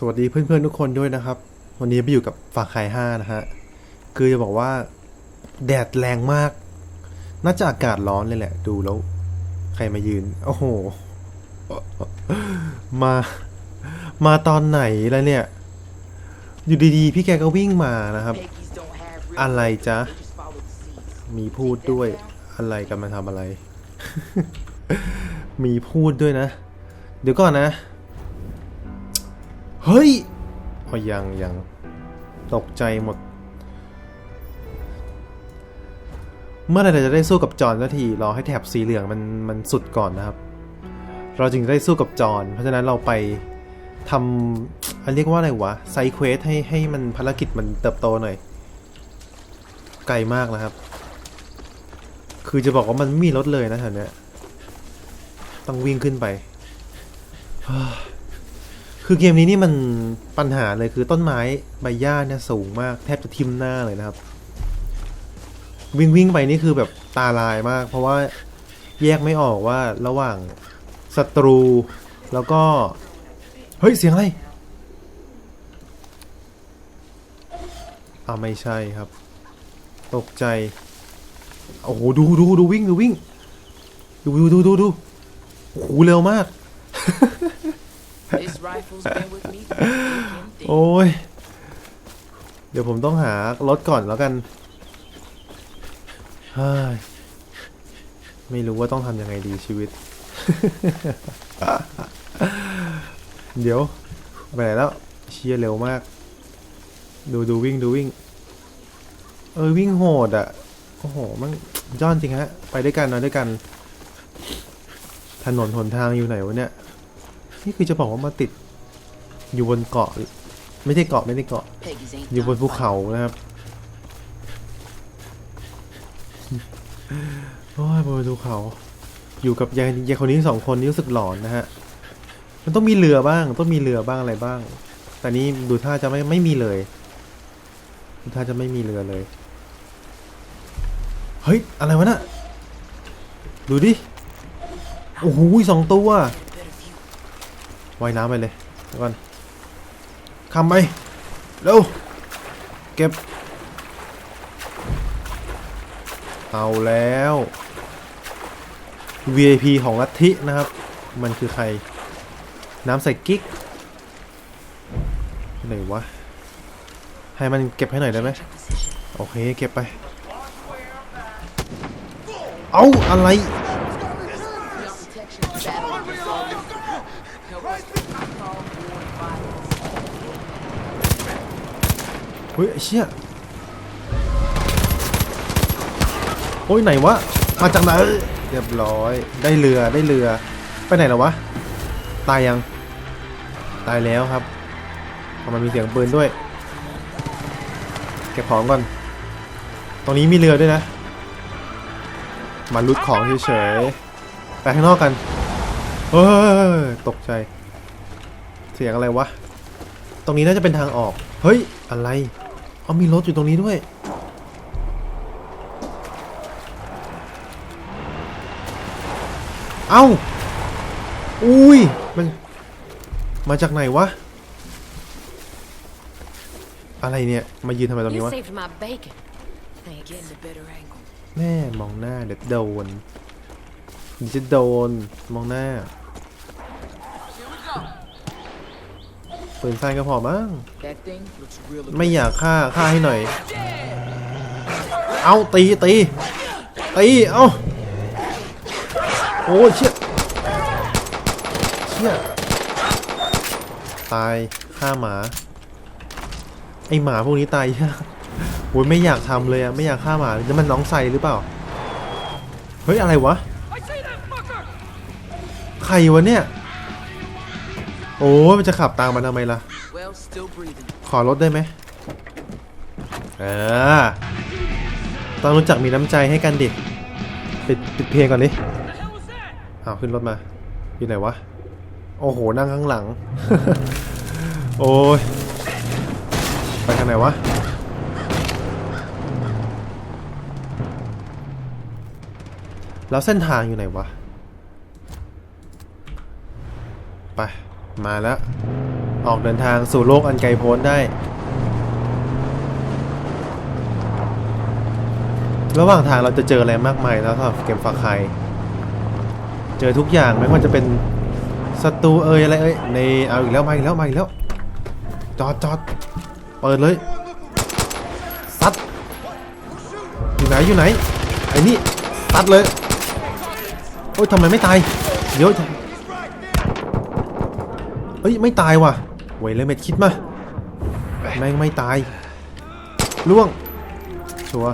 สวัสดีเพื่อนๆทุกคนด้วยนะครับ วันนี้ไปอยู่กับฝากไข่ห้านะฮะ คือจะบอกว่า แดดแรงมาก น่าจะอากาศร้อนเลยแหละ ดูแล้ว ใครมายืน โอ้โห มา มาตอนไหนแล้วเนี่ย อยู่ดีๆ พี่แกก็วิ่งมานะครับ อะไรจ๊ะ มีพูดด้วย อะไรกันมาทำอะไร มีพูดด้วยนะ เดี๋ยวก่อนนะ เฮ้ยอ๋อยังยังตกใจหมด เมื่อไหรเราจะได้สู้กับจอนสักทีรอให้แถบสีเหลืองมันมันสุดก่อนนะครับ เราจึงได้สู้กับจอนเพราะฉะนั้นเราไปทำอันเรียกว่าอะไรวะไซเควสให้ให้มันภารกิจมันเติบโตหน่อย ไกลมากนะครับ คือจะบอกว่ามันไม่มีรถเลยนะแถวเนี้ยต้องวิ่งขึ้นไป คือเกมนี้นี่มันปัญหาเลยคือต้นไม้ใบหญ้าเนี่ยสูงมากแทบจะทิ่มหน้าเลยนะครับ วิ่งวิ่งไปนี่คือแบบตาลายมาก เพราะว่าแยกไม่ออกว่าระหว่างศัตรูแล้วก็ เฮ้ย เสียงอะไรอ่าไม่ใช่ครับ ตกใจ โอ้โหดูดูดูวิ่งดูวิ่ง ดูดูดูดูดูโอ้โหเร็วมาก This rifle's been with me thick and thin. โอ้ย เดี๋ยวผมต้องหารถก่อนแล้วกันเฮ้ยไม่รู้ว่าต้องทำยังไงดีชีวิต เดี๋ยว ไปไหนแล้วเชียร์เร็วมาก ดูดูวิ่งดูวิ่ง เออวิ่งโหดอะ โอ้โหมันยอดจริงฮะ ไปด้วยกันนอนด้วยกัน ถนนหนทางอยู่ไหนวะเนี่ย นี่คือจะบอกว่ามาติด อยู่บนเกาะ ไม่ใช่เกาะไม่ได้เกาะ อยู่บนภูเขานะครับโอ้ยบนภูเขา อยู่กับยายยายคนนี้สองคนนี้รู้สึกหลอนนะฮะ มันต้องมีเรือบ้าง ต้องมีเรือบ้างอะไรบ้าง แต่นี้ดูท่าจะไม่ไม่มีเลยดูท่าจะไม่มีเรือเลย เฮ้ย อะไรวะน่ะ ดูดิ โอ้โหสองตัว ว่ายน้ำไปเลยเดี๋ยวก่อนคำไปเร็วเก็บ เอาแล้ว VIP ของลัทธินะครับ มันคือใคร น้ำใส่กิ๊กไหนวะ ให้มันเก็บให้หน่อยได้ไหมโอเค เก็บไป เอาอะไร เฮ้ยไอ้เชี่ยโอ้ยไหนวะ มาจากไหน เรียบร้อย ได้เรือได้เรือ ไปไหนแล้ววะ ตายยัง ตายแล้วครับเอามันมีเสียงปืนด้วย เก็บของก่อน ตรงนี้มีเรือด้วยนะ มาลุดของเฉยๆ ไปข้างนอกกันเฮ้ยตกใจ เสียงอะไรวะ ตรงนี้น่าจะเป็นทางออก เฮ้ย อะไร เอามีรถอยู่ตรงนี้ด้วย เอ้า อุ้ย มัน มาจากไหนวะ อะไรเนี่ย มายืนทำไมตรงนี้ You วะ saved my bacon. Thank you. Getting a better angle. แม่มองหน้าเดี๋ยวโดนเดี๋ยวจะโดน มองหน้า ปืนสั้นก็พอมั้ง That thing looks real ไม่อยากฆ่าฆ่าให้หน่อย เอาตีตีตีเอาโอ้ยเชี่ยเชี่ยตายฆ่าหมาไอหมาพวกนี้ตายยากโอ้ยไม่อยากทำเลยอะไม่อยากฆ่าหมาจะมันน้องใส่หรือเปล่าเฮ้ยอะไรวะใครวะเนี่ย โอ้มันจะขับตามมาทำไมล่ะ ขอรถได้ไหมเออต้องรู้จักมีน้ำใจให้กันดิปิดปิดเพลงก่อนดิอ้าขึ้นรถมา อยู่ไหนวะ โอ้โห นั่งข้างหลัง โอ้ย ไปทางไหนวะ แล้วเส้นทางอยู่ไหนวะ ไป มาแล้ว ออกเดินทางสู่โลกอันไกลโพ้นได้ ระหว่างทางเราจะเจออะไรมากมายแล้วสำหรับเกมฟาคายเจอทุกอย่างไม่ว่าจะเป็นศัตรูเอ่ยอะไรเอ่ยในเอาอีกแล้วมาอีกแล้วมาอีกแล้วจอดจอดเปิดเลยซัดอยู่ไหนอยู่ไหนไอ้นี่ซัดเลยโอ้ยทำไมไม่ตายเดี๋ยว เอ้ยไม่ตายว่ะเวเลยเม็ดคิดมาแม่งไม่ตายล่วงชัว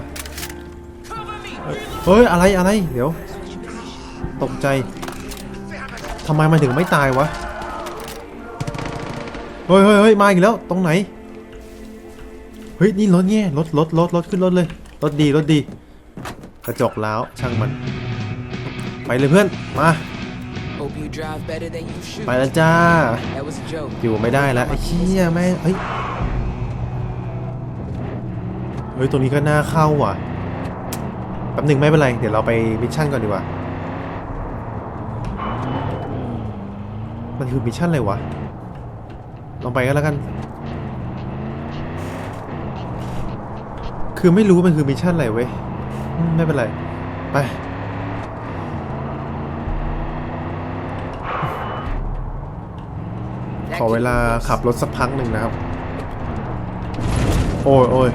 เฮ้ยอะไรอะไรเดี๋ยว ตกใจทำไมมันถึงไม่ตายวะเฮ้ยเฮ้ยเฮ้ยมาอีกแล้วตรงไหนเฮ้ยนี่รถเนี่ยรถรถรถรถขึ้นรถเลยรถดีรถดี กระจกแล้วช่างมัน ไปเลยเพื่อนมา ไปแล้วจ้า That was a joke. อยู่ไม่ได้แล้วไอ้เชี่ยแม่งเฮ้ย เฮ้ย ตรงนี้ก็น่าเข้าว่ะ แป๊บหนึ่งไม่เป็นไร เดี๋ยวเราไปมิชชั่นก่อนดีกว่า มันคือมิชชั่นอะไรวะ ลองไปกันแล้วกัน คือไม่รู้ว่ามันคือมิชชั่นอะไรเว้ยอืมไม่เป็นไร ไป ขอเวลา could be worse. ขับรถสักพักหนึ่งนะครับ โอ้ยโอ้ย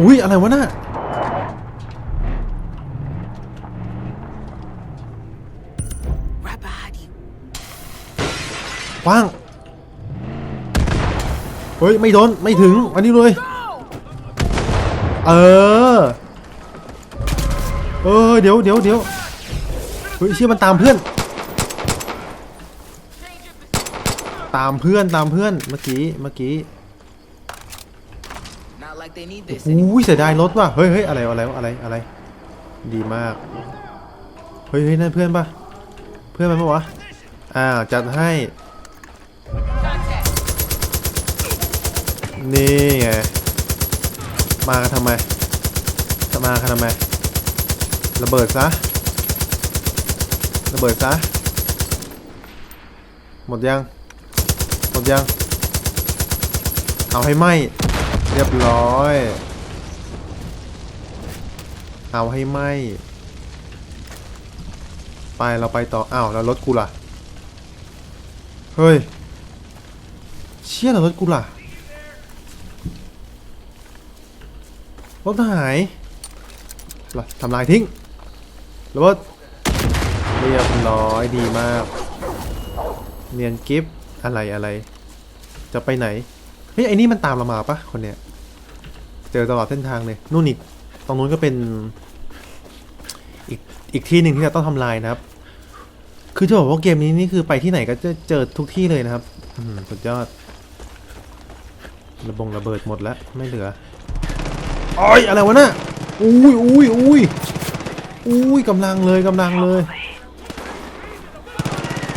อุ้ยอะไรวะน่ะ Right behind you. ว่าง เฮ้ย ไม่โดน ไม่ถึง อันนี้เลย เออ เออ เดี๋ยวเดี๋ยวเดี๋ยวเฮ้ยเชี่ยมันตามเพื่อน ตามเพื่อนตามเพื่อนเมื่อกี้เมื่อกี้ Not like they need this anymore. อุ้ยเสียดายรถว่ะเฮ้ยเฮ้ยอะไรอะไรอะไรอะไร ดีมากเฮ้ยเฮ้ยนั่นเพื่อนปะเพื่อนมันปะวะอ่าจัดให้นี่ไงมากันทำไมจะมากันทำไมระเบิดซะระเบิดซะหมดยัง ยัง เอาให้ไหมเรียบร้อย เอาให้ไหมไปเราไปต่อ อ้าว แล้วรถกูล่ะ เฮ้ย เชี่ยแล้วรถกูล่ะ รถหายล่ะทำลายทิ้งรถเรียบร้อยดีมาก เนียนกิฟอะไรอะไร จะไปไหน เฮ้ยไอ้นี่มันตามเรามาปะคนเนี้ย เจอตลอดเส้นทางเลยนู่นอีกตรงนู้นก็เป็น อีกอีกที่หนึ่งที่เราต้องทำลายนะครับ คือจะบอกว่าเกมนี้นี่คือไปที่ไหนก็จะเจอทุกที่เลยนะครับ อืมสุดยอด ระบงระเบิดหมดแล้วไม่เหลืออ้ยอะไรวะน่ะอุ้ยอุ้ยอุ้ยอุ้ยกำลังเลยกำลังเลย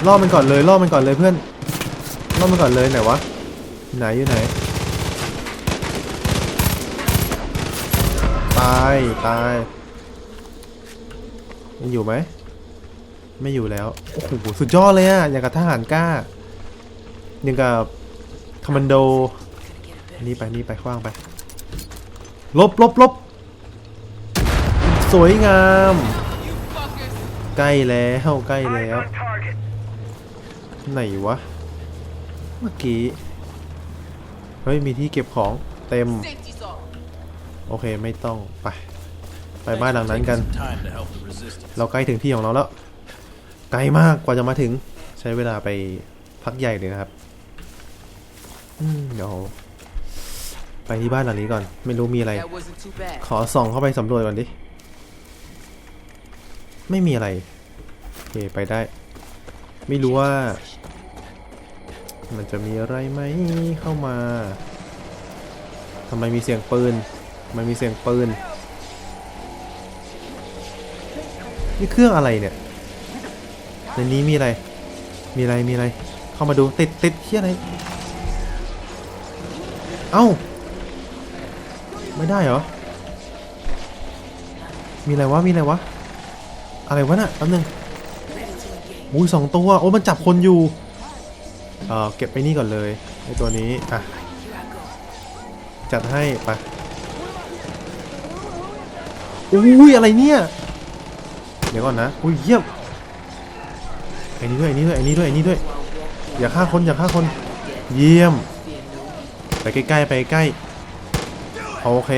ล่อมันก่อนเลยล่อมันก่อนเลยเพื่อนล่อมันก่อนเลยไหนวะ ไหนอยู่ไหน ตาย ตายยังอยู่ไหม ไม่อยู่แล้ว โอ้โห สุดยอดเลยอะอย่างกับทหารกล้า อย่างกับคอมมานโด นี่ไป นี่ไปขว้างไป ลบลบลบสวยงาม ใกล้แล้วใกล้แล้ว ไหนวะ เมื่อกี้ เฮ้ย มีที่เก็บของเต็ม โอเคไม่ต้องไป ไปบ้านหลังนั้นกัน เราใกล้ถึงที่ของเราแล้ว ไกลมากกว่าจะมาถึง ใช้เวลาไปพักใหญ่เลยนะครับเดี๋ยวไปที่บ้านหลังนี้ก่อน ไม่รู้มีอะไร ขอส่องเข้าไปสำรวจก่อนดิ ไม่มีอะไรโอเคไปได้ ไม่รู้ว่า มันจะมีอะไรไหมเข้ามาทำไมมีเสียงปืนทำไมมีเสียงปืน นี่เครื่องอะไรเนี่ย ในนี้มีอะไร มีอะไร มีอะไร เข้ามาดูติดติดที่อะไร เอ้า ไม่ได้เหรอ มีอะไรวะ มีอะไรวะ อะไรวะน่ะแป๊บนึงอุ้ยสองตัว โอ้ มันจับคนอยู่ เออเก็บไอ้นี่ก่อนเลยไอตัวนี้อะจัดให้ไปอุ้ยอะไรเนี่ยเดี๋ยวก่อนนะอุ้ยเยี่ยมไอ้นี่ด้วยไอ้นี่ด้วยไอ้นี่ด้วยไอ้นี่ด้วยอย่าฆ่าคนอย่าฆ่าคน เยี่ยม ไปใกล้ๆไปใกล้โอเค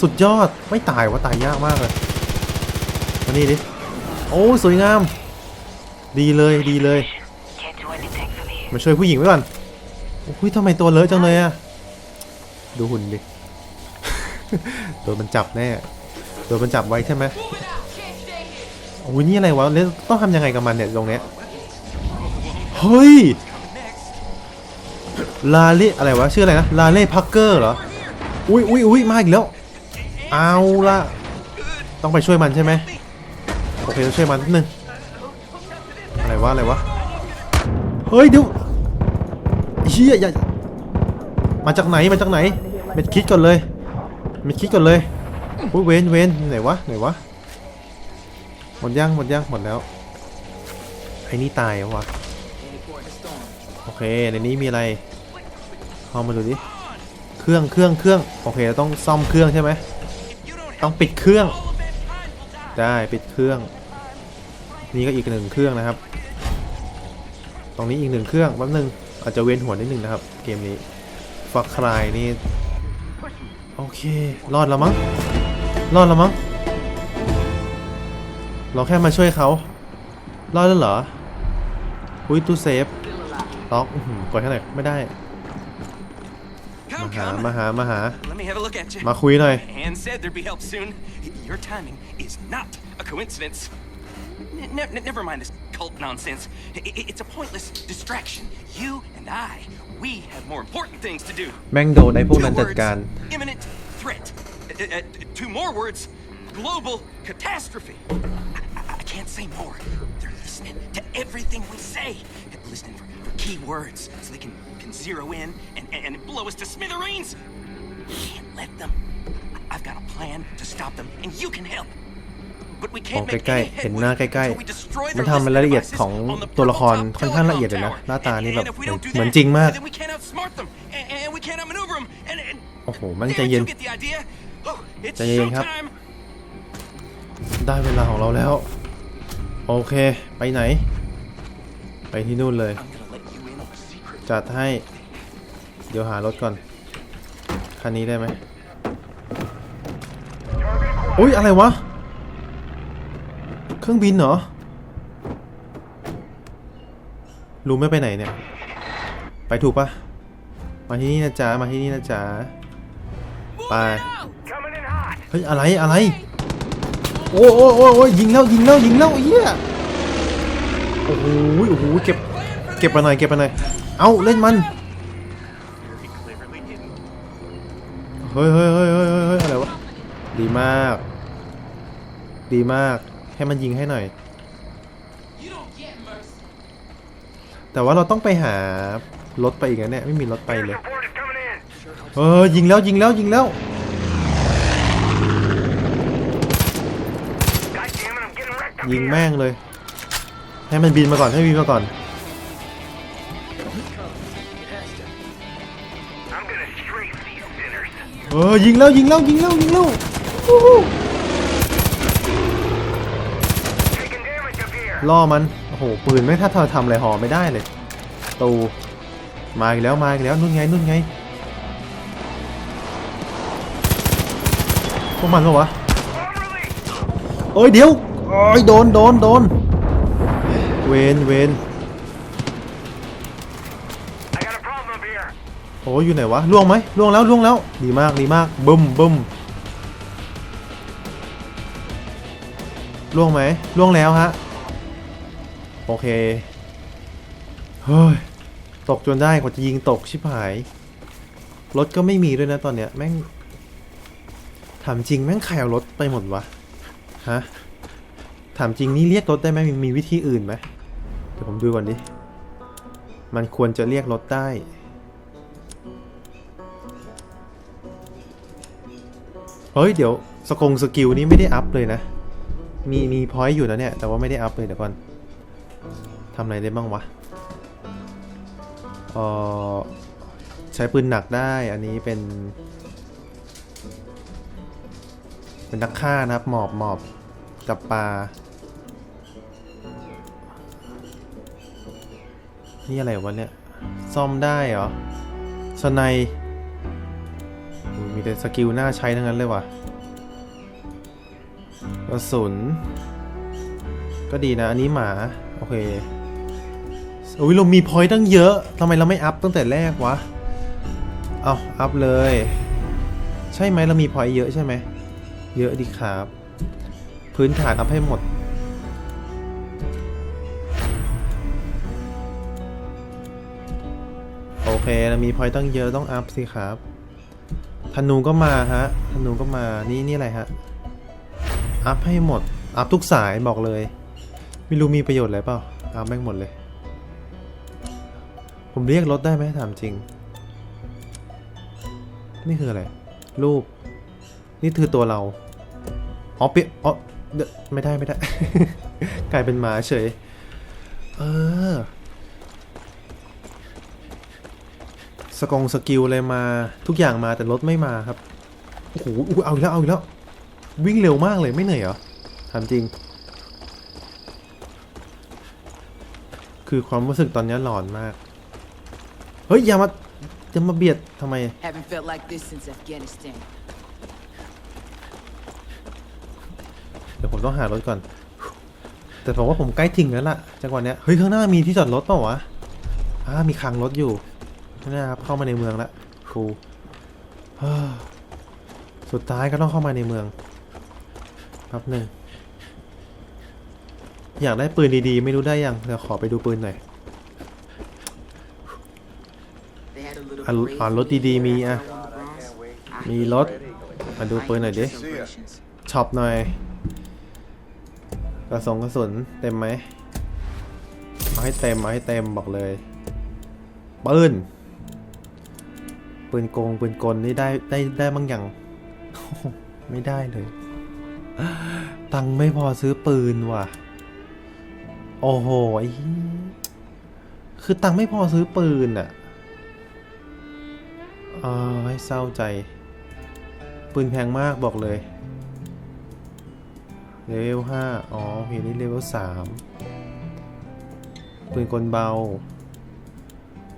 สุดยอดไม่ตายวะตายยากมากเลยมานี่ดิโอ้สวยงาม ดีเลยดีเลย มาช่วยผู้หญิงไว้ก่อนโอ้ยทำไมตัวเลอะจังเลยอะดูหุ่นดิโดนมันจับแน่โดนมันจับไว้ใช่ไหมโอ้ยนี่อะไรวะแล้วต้องทำยังไงกับมันเนี่ยตรงเนี้ยเฮ้ยลาเล่อะไรวะชื่ออะไรนะลาเล่พักเกอร์เหรออุ้ยอุ้ยอุ้ยมาอีกแล้วเอาละต้องไปช่วยมันใช่ไหมโอเคต้องช่วยมันนิดนึงอะไรวะอะไรวะเฮ้ยเดี๋ยว เฮียอย่ามาจากไหนมาจากไหนเม็ดคิดก่อนเลยเม็ดคิดก่อนเลยอุ้ยเวนเวนไหนวะไหนวะหมดยังหมดยังหมดแล้วไอ้นี่ตายวะโอเคในนี้มีอะไรเข้ามาดูดิเครื่องเครื่องเครื่องโอเคเราต้องซ่อมเครื่องใช่ไหมต้องปิดเครื่อง ได้ปิดเครื่อง นี่ก็อีกหนึ่งเครื่องนะครับ ตรงนี้อีกหนึ่งเครื่องแป๊บนึง อาจจะเวียนหัวนิดนึงนะครับ เกมนี้ฟักคลายนี่ โอเค รอดแล้วมั้ง รอดแล้วมั้ง เราแค่มาช่วยเขา รอดแล้วเหรอ อุ้ยตู้เซฟ ล็อกอื้อหือกดให้หน่อยไม่ได้ Come, มาหา come. มาหา มาหา Let me have a look at you. มาคุยหน่อย ne- ne- never mind this cult nonsense. I- I- it's a pointless distraction. You and I, we have more important things to do. แม่งโดนไอ้พวก Two นั้นจัด words, การ imminent threat. Uh, uh, two more words, global catastrophe. I, I- I can't say more. They're listening to everything we say. Listening for, for key words so they can, can zero in and, and, and blow us to smithereens. Can't let them. I- I've got a plan to stop them, and you can help. But we โอ้ can't make ใกล้ any ๆเห็นหน้า headway ใกล้ until we destroy ๆมัน their ทำรายละเอียด listening ของ devices on the ตัวละคร purple top ค่อนข้างละเอียดเลย telecom นะ tower. หน้าตานี่แบบ And if we don't do เหมือน that, จริงมาก then we can't outsmart them, and, and we can't outmaneuver them, and, and โอ้โห มัน Damn ใจ it, เย็น you get the idea. Oh, it's ใจเย็นครับ showtime. ได้เวลาของเราแล้ว โอเค ไปไหน ไปที่นู่นเลย I'm gonna let you in on a secret. จัดให้ เดี๋ยวหารถก่อน คันนี้ได้ไหมอุ้ยอะไรวะ เครื่องบินเหรอ รู้ไม่ไปไหนเนี่ย ไปถูกปะมาที่นี่นะจ๊ะ มาที่นี่นะจ๊ะ ไป เฮ้ย อะไรอะไร โอ้โอ้โอ้โอ้ยยิงแล้วยิงแล้วยิงแล้วเหี้ยโอ้โหโอ้โหเก็บ เก็บมาหน่อยเก็บมาหน่อย เอาเล่นมันเฮ้ยเฮ้ยเฮ้ยเฮ้ยเฮ้ยอะไรวะ ดีมาก ดีมาก ให้มันยิงให้หน่อย แต่ว่าเราต้องไปหารถไปอีกนะเนี่ยไม่มีรถไปเลยเออยิงแล้วยิงแล้วยิงแล้วยิงแม่งเลย ให้มันบินมาก่อนให้บินมาก่อนเออยิงแล้วยิงแล้วยิงแล้วยิงแล้ววู้ฮู้ ล่อมัน โอ้โห ปืนไม่ถ้าเธอทำอะไรหอไม่ได้เลย ตู มาอีกแล้วมาอีกแล้วนู่นไงนู่นไง พวกมันเหรอวะเอ้ยเดี๋ยวโอ้ยโดนโดนโดน เวนเวนโอ้ยอยู่ไหนวะล่วงไหมล่วงแล้วล่วงแล้ว ดีมากดีมากบึ้มบึ้มล่วงไหมล่วงแล้วฮะ อเค เฮ้ย ตกจนได้กว่าจะยิงตกชิบหาย รถก็ไม่มีด้วยนะตอนเนี้ย แม่งถามจริงแม่งใครเอารถไปหมดวะ ฮะ ถามจริงนี่เรียกรถได้ไหมมีมีวิธีอื่นไหมเดี๋ยวผมดูก่อนดิ มันควรจะเรียกรถได้ เฮ้ย เดี๋ยวสกงสกิลนี้ไม่ได้อัพเลยนะ มีมีพอยต์อยู่นะเนี่ย แต่ว่าไม่ได้อัพเลยเดี๋ยวก่อน ทำอะไรได้บ้างวะเออใช้ปืนหนักได้อันนี้เป็น เป็นนักฆ่านะครับ หมอบหมอบจับปลา นี่อะไรวะเนี่ย ซ่อมได้เหรอสไนมีแต่สกิลน่าใช้ทั้งนั้นเลยว่ะกระสุน ก็ดีนะ อันนี้หมา โอเค อุ้ยเรามีพอยต์ตั้งเยอะทำไมเราไม่อัพตั้งแต่แรกวะ เอาอัพเลย ใช่ไหมเรามีพอยต์เยอะใช่ไหม เยอะดีครับ พื้นฐานอัพให้หมด โอเคเรามีพอยต์ตั้งเยอะต้องอัพสิครับธนูก็มาฮะธนูก็มานี่นี่อะไรฮะ อัพให้หมด อัพทุกสายบอกเลย ไม่รู้มีประโยชน์อะไรเปล่า อัพแม่งหมดเลย ผมเรียกรถได้ไหมถามจริง นี่คืออะไร รูป นี่คือตัวเรา อ๋อเปียอ๋อเดี๋ยวไม่ได้ไม่ได้ กลายเป็นหมาเฉย เออ สกองสกิลอะไรมา ทุกอย่างมาแต่รถไม่มาครับ โอ้โหเอาอีกแล้วเอาอีกแล้ว วิ่งเร็วมากเลยไม่เหนื่อยเหรอถามจริง คือความรู้สึกตอนนี้หลอนมาก เฮ้ยอย่ามาอย่ามาเบียดทำไม Haven't felt like this since Afghanistan. เดี๋ยวผมต้องหารถก่อน แต่ผมว่าผมใกล้ถึงแล้วล่ะจังหวะเนี้ยเฮ้ยข้างหน้ามีที่จอดรถเปล่าวะอ่ามีคลังรถอยู่นี่นะครับเข้ามาในเมืองแล้วครูเฮ้อสุดท้ายก็ต้องเข้ามาในเมืองแป๊บหนึ่งอยากได้ปืนดีๆ ไม่รู้ได้ยังเดี๋ยวขอไปดูปืนหน่อย อะ parade อะรถดีๆมีอะ มีรถ มาดูปืนหน่อยดิ ช็อปหน่อย กระสงกระสุนเต็มไหม เอาให้เต็ม เอาให้เต็มบอกเลย ปืน ปืนโกง ปืนกลนี่ได้ได้ได้บางอย่างไม่ได้เลย ตังค์ไม่พอซื้อปืนว่ะ โอ้โหคือตังค์ไม่พอซื้อปืนอะ อ่าให้เศร้าใจ ปืนแพงมากบอกเลย เลเวลห้าอ๋อโอเคนี่เลเวลสามปืนกลเบา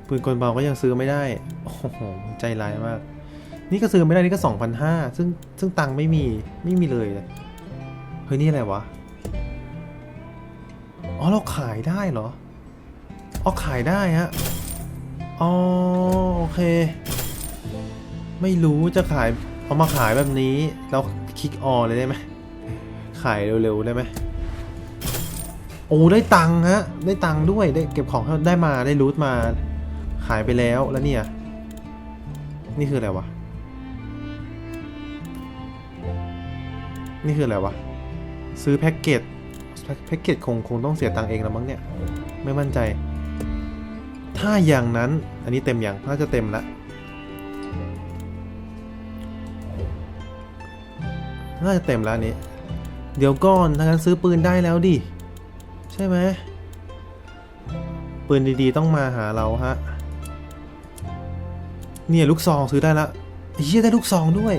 ปืนกลเบาก็ยังซื้อไม่ได้ โอ้โห ใจร้ายมาก นี่ก็ซื้อไม่ได้ นี่ก็สองพันห้าซึ่งซึ่งตังค์ไม่มี ไม่มีเลยเฮ้ย นี่อะไรวะ อ๋อ เราขายได้เหรอ อ๋อ ขายได้ฮะ อ๋อ โอเค ไม่รู้จะขายเอามาขายแบบนี้แล้วคลิกออเลยได้ไหมขายเร็วๆได้ไหมโอ้ได้ตังค์ฮะได้ตังค์ด้วยได้เก็บของได้มาได้รูทมา ขายไปแล้วแล้วเนี่ย นี่คืออะไรวะนี่คืออะไรวะซื้อแพ็กเกจแพ็กแพ็กเกจคงคงต้องเสียตังค์เองแล้วมั้งเนี่ย ไม่มั่นใจ ถ้าอย่างนั้นอันนี้เต็มอย่างน่าจะเต็มละ น่าจะเต็มแล้วนี้เดี๋ยวก่อนถ้างั้นซื้อปืนได้แล้วดิ ใช่ไหมปืนดีๆต้องมาหาเราฮะ เนี่ยลูกซองซื้อได้ละเหี้ยได้ลูกซองด้วย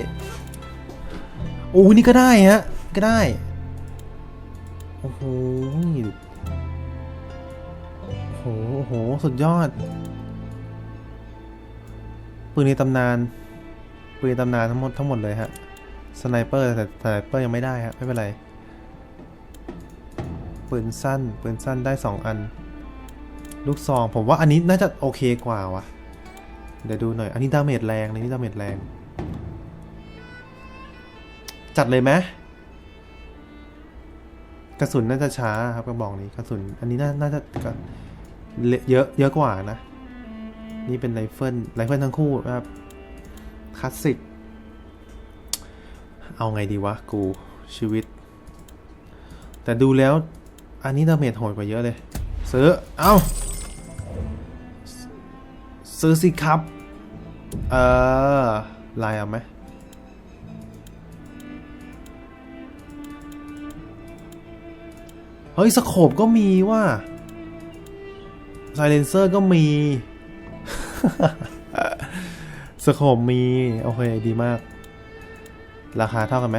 โอ้นี่ก็ได้ฮะ ก็ได้โอ้โหโอ้โหโอ้โห สุดยอด ปืนในตำนาน ปืนในตำนานทั้งหมดทั้งหมดเลยฮะ สไนเปอร์แต่สไนเปอร์ยังไม่ได้ฮะไม่เป็นไรปืนสั้นปืนสั้นได้สองอัน ลูกซองผมว่าอันนี้น่าจะโอเคกว่าวะเดี๋ยวดูหน่อย อันนี้ดาเมจแรงอันนี้ดาเมจแรง จัดเลยไหมกระสุนน่าจะช้าครับกระบอกนี้กระสุน อันนี้น่าน่าจะก็เยอะเยอะกว่านะ นี่เป็นไรเฟิลไรเฟิลทั้งคู่นะครับคลาสสิก เอาไงดีวะกูชีวิต แต่ดูแล้วอันนี้ดาเมจโหดกว่าเยอะเลย ซื้อ เอาซื้อสิครับ เออลน์เอาไหมเฮ้ยสโคปก็มีว่าไซเลนเซอร์ก็มีสโคมมี โอเค ดีมาก ราคาเท่ากันไหม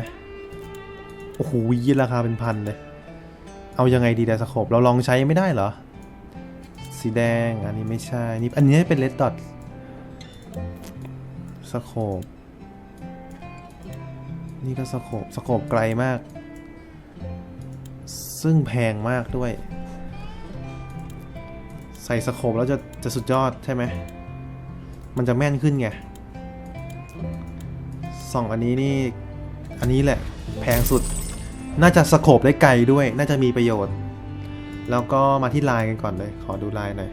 โอ้โหราคาเป็นพันเลย เอายังไงดีแต่สโคปเราลองใช้ไม่ได้เหรอ สีแดงอันนี้ไม่ใช่นี่อันนี้เป็นเลดดอทสโคปนี่ก็สโคปสโคปไกลมาก ซึ่งแพงมากด้วย ใส่สโคปแล้วจะจะสุดยอดใช่ไหม มันจะแม่นขึ้นไงสองอันนี้นี่ อันนี้แหละแพงสุด น่าจะสโคปได้ไกลด้วย น่าจะมีประโยชน์ แล้วก็มาที่ลายกันก่อนเลย ขอดูลายหน่อย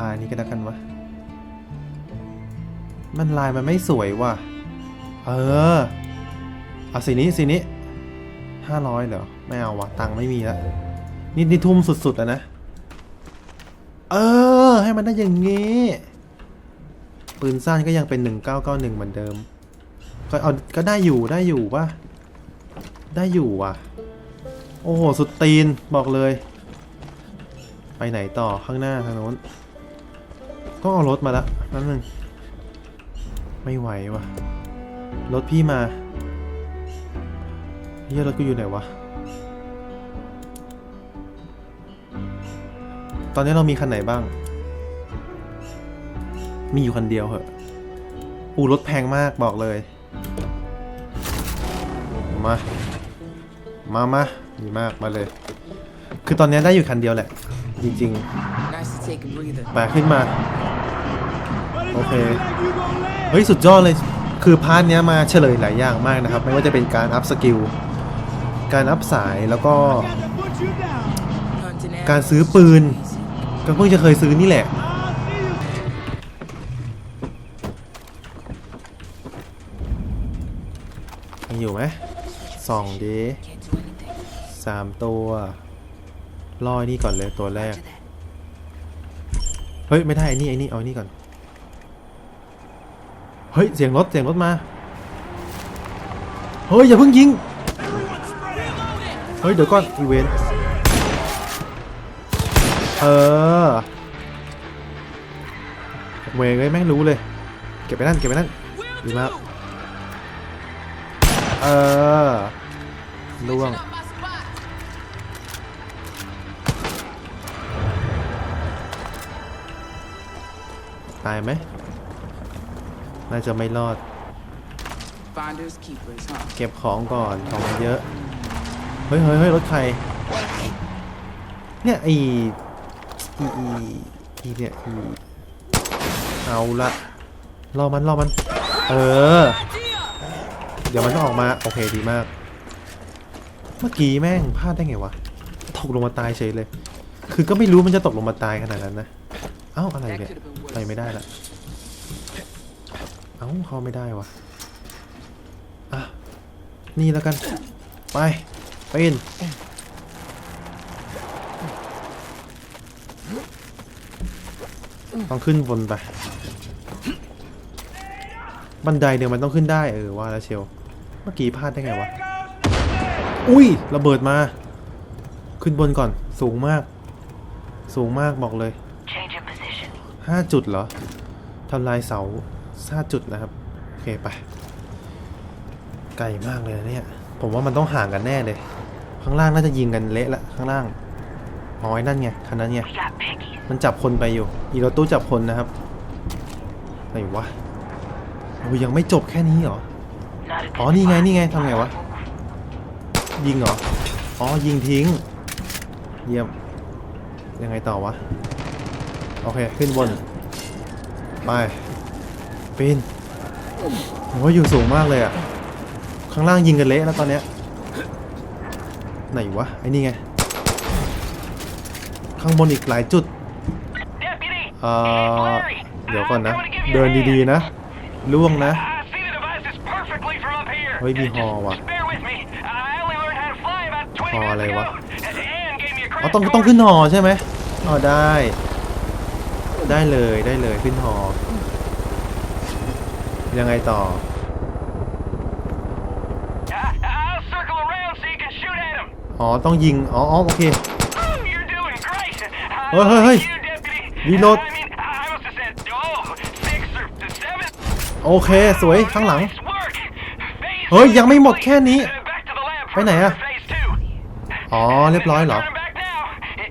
ลายนี้ก็แล้วกันวะ มันลายมันไม่สวยว่ะ เออ เอาสีนี้สีนี้ห้าร้อยเหรอ ไม่เอาวะ ตังค์ไม่มีแล้วนี่นี่ทุ่มสุดๆแล้วนะ เออ ให้มันได้อย่างงี้ ปืนสั้นก็ยังเป็น1991เหมือนเดิม ก็เอาก็ได้อยู่ได้อยู่ป่ะได้อยู่ว่ะ โอ้โห สุดตีนบอกเลย ไปไหนต่อข้างหน้าทางโน้น ต้องเอารถมาละนั่นนึงไม่ไหววะรถพี่มาเฮียรถกูอยู่ไหนวะ ตอนนี้เรามีคันไหนบ้าง มีอยู่คันเดียวเหอะอูรถแพงมากบอกเลย มา มามาดีมากมาเลย คือตอนนี้ได้อยู่คันเดียวแหละ จริง Nice to take a breather. ๆแปะขึ้นมา โอเค เฮ้ย สุดยอดเลย คือพาร์ทเนี้ยมาเฉลยหลายอย่างมากนะครับ ไม่ว่าจะเป็นการอัพสกิล การอัพสายแล้วก็ Hunting การ animals ซื้อปืน is easy. ก็เพิ่งจะเคยซื้อนี่แหละ สองดีสามตัวล่อนี่ก่อนเลยตัวแรก เฮ้ย ไม่ได้ไอ้นี่ไอ้นี่เอาไอ้นี่ก่อน เฮ้ย เสียงรถเสียงรถมา เฮ้ย อย่าเพิ่งยิง เฮ้ย เดี๋ยวก่อนอีเวนเออเวงเลยแม่งรู้เลย เก็บไปนั่นเก็บไปนั่นดีมาก เออล่วงตายไหมน่าจะไม่รอด Finders keepers, huh? เก็บของก่อนของมันเยอะ เฮ้ยเฮ้ยเฮ้ยรถใคร เนี่ยไออีอีอีเนี่ยอีเอาละรอมันรอมัน เออ เดี๋ยวมันต้องออกมา โอเคดีมาก เมื่อกี้แม่งพลาดได้ไงวะ ตกลงมาตายเฉยเลย คือก็ไม่รู้มันจะตกลงมาตายขนาดนั้นนะ เอ้าอะไรเนี่ยไปไม่ได้ละ เอ้าเข้าไม่ได้วะอะ นี่แล้วกัน ไปไปีนต้องขึ้นบนไป บันไดเนี่ยมันต้องขึ้นได้เออว่าแล้วเชียว มื่อกี้พลาดได้ไงวะ อุ้ยระเบิดมา ขึ้นบนก่อน สูงมาก สูงมากบอกเลยห้าจุดเหรอทำลายเสาห้าจุดนะครับ โอเคไป ไกลมากเลยนะเนี่ย ผมว่ามันต้องห่างกันแน่เลย ข้างล่างน่าจะยิงกันเละละข้างล่างอ๋อไอ้นั่นไงคันนั้นไง มันจับคนไปอยู่ อีรตู้จับคนนะครับไหนวะโอ้ยยังไม่จบแค่นี้เหรอ อ๋อ นี่ไง นี่ไงทำไงวะ ยิงเหรอ อ๋อ ยิงทิ้ง เยี่ยม ยังไงต่อวะ โอเค ขึ้นบน ไป ปีนโอ้ยอยู่สูงมากเลยอะข้างล่างยิงกันเละแล้วตอนเนี้ย ไหนวะ ไอ้นี่ไง ข้างบนอีกหลายจุดเอ่อเดี๋ยวก่อนนะ เดินดีๆนะล่วงนะ เฮ้ยมีฮอว่ะ Just bear with me. I only learned how to fly about 20ฮอ minutes อะไร ago. วะ Ann gave me a อ๋อ crash ต้อง course. ต้องขึ้นหอใช่ไหมอ๋อได้ ได้เลยได้เลยขึ้นหอ ยังไงต่อ I- I'll circle around so you can shoot at him. อ๋อต้องยิงอ๋ออ๋อโอเค You're doing great. Uh, Hey, hey, hey. You, deputy. Reload. I mean, I must have said, oh, six or seven. โอเค สวยข้างหลัง Nice work. Phase เฮ้ย ยังไม่หมดแค่นี้ Uh, back to the lab ไปไหนอะ for phase two. อ๋อ เรียบร้อยเหรอ Turn back now.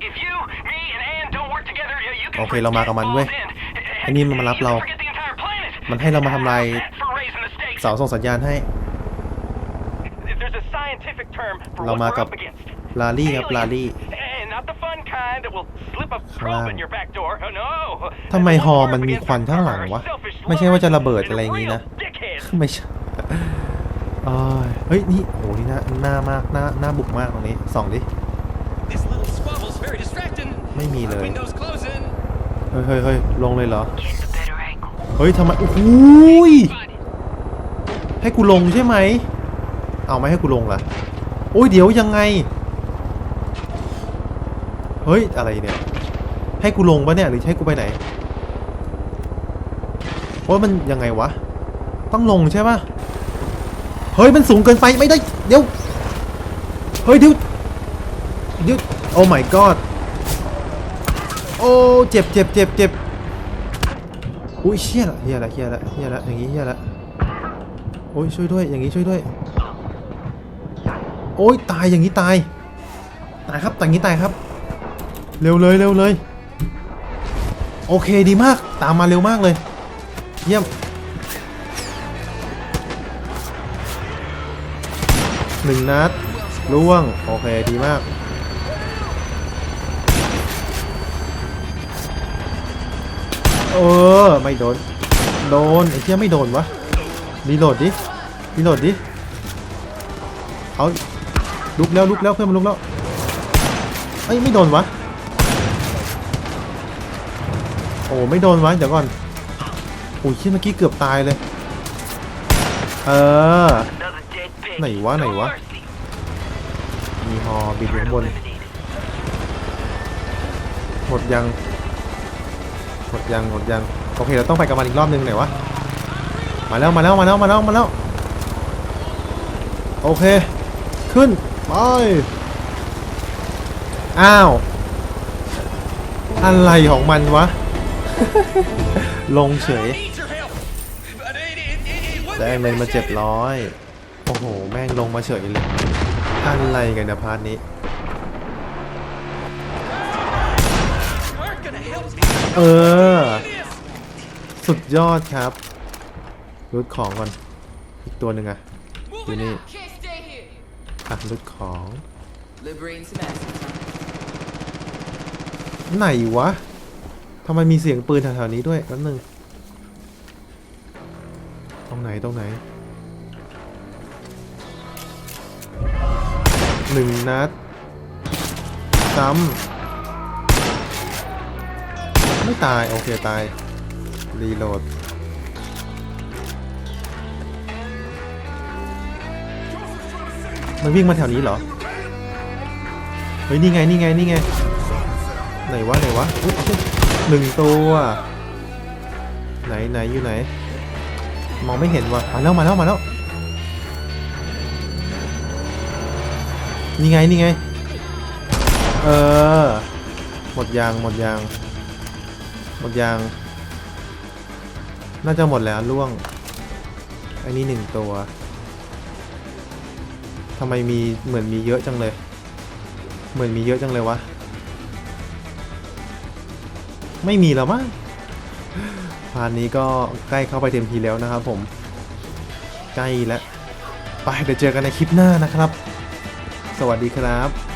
If you, me, and Ann don't work together, you can โอเค เรามากับมันเว้ยไอ้นี่มันมารับเรา forget the entire planet. มันให้เรามาทำลาย For raising the stakes. เสาส่งสัญญาณให้ There's a scientific term for เรา what มา we're กับ up against. ลาลี่ครับลา Aliens. ลี่ And not the fun kind that will slip a ข้างล่าง probe in your back door. Oh, no. ทำไม The ฮอ ones we're มัน up มี against ควันข้างหลัง are วะ selfish ไม่ใช่ว่าจะระเบิด and อะไรอย่างงี้นะ real dickheads. ไม่ใช่ เอ้ยเฮ้ย นี่โอ้นี่หน้าหน้ามาก หน้า หน้าบุกมากตรงนี้ ส่องดิ This little squabble's very distracting. ไม่มีเลย Windows closing. เฮ้ยเฮ้ยเฮ้ยลงเลยเหรอ Get a better angle. เฮ้ยทำไมโอ้โหยให้กูลงใช่ไหม เอาไม่ให้กูลงล่ะ โอ้ย เดี๋ยวยังไง เฮ้ย อะไรเนี่ย ให้กูลงปะเนี่ย หรือให้กูไปไหนโอ้ยมันยังไงวะ ต้องลงใช่ปะ เฮ้ยมันสูงเกินไปไม่ได้เดี๋ยวเฮ้ยเดี๋ยวเดี๋ยวโอ้ my god โอ้เจ็บเจ็บเจ็บเจ็บอุ้ยเฮียละเฮียละเฮียละเฮียละอย่างงี้เฮียละโอ้ยช่วยด้วยอย่างงี้ช่วยด้วยโอ้ยตายอย่างงี้ตายตายครับต่อย่างงี้ตายครับ เร็วเลยเร็วเลย โอเคดีมากตามมาเร็วมากเลย เยี่ยม หนึ่งนัดล่วง โอเค ดีมาก เออ ไม่โดน โดน ไอ้เที่ยไม่โดนวะรีโหลดดิรีโหลดดิ เอา ลุกแล้วลุกแล้วเพื่อนมันลุกแล้ว เอ้ย ไม่โดนวะ โอ้ไม่โดนวะ เดี๋ยวก่อนโอ้ยเชี่ยเมื่อกี้เกือบตายเลย เออ ไหนวะไหนวะ มีฮอบินอยู่ข้างบน หมดยัง หมดยังหมดยัง โอเคเราต้องไปกับมันอีกรอบนึงไหนวะ มาแล้วมาแล้วมาแล้วมาแล้วมาแล้ว โอเค ขึ้น ไป อ้าว อะไรของมันวะ ลงเฉย ได้เงินมาเจ็ดร้อย โอ้โห แม่งลงมาเฉยเลยอะไรกันนะพาร์ทนี้ เออ สุดยอดครับรูดของก่อน อีกตัวหนึ่งอะอยู่นี่อะรูดของไหนวะทำไมมีเสียงปืนแถวๆนี้ด้วยแป๊บนึง ตรงไหนตรงไหน หนึ่งนัด ซ้ำ ไม่ตาย โอเคตาย รีโหลด มันวิ่งมาแถวนี้เหรอ เฮ้ย นี่ไง นี่ไง นี่ไง ไหนวะ ไหนวะหนึ่งตัว ไหนไหนอยู่ไหน มองไม่เห็นว่ะ มาแล้ว มาแล้ว มาแล้ว นี่ไงนี่ไง เออ หมดยางหมดยาง หมดยาง น่าจะหมดแล้วล่วง อันนี้หนึ่งตัวทำไมมีเหมือนมีเยอะจังเลย เหมือนมีเยอะจังเลยวะ ไม่มีแล้วมั้งพาร์นี้ก็ใกล้เข้าไปเต็มทีแล้วนะครับผม ใกล้แล้ว ไปเดี๋ยวเจอกันในคลิปหน้านะครับ สวัสดีครับ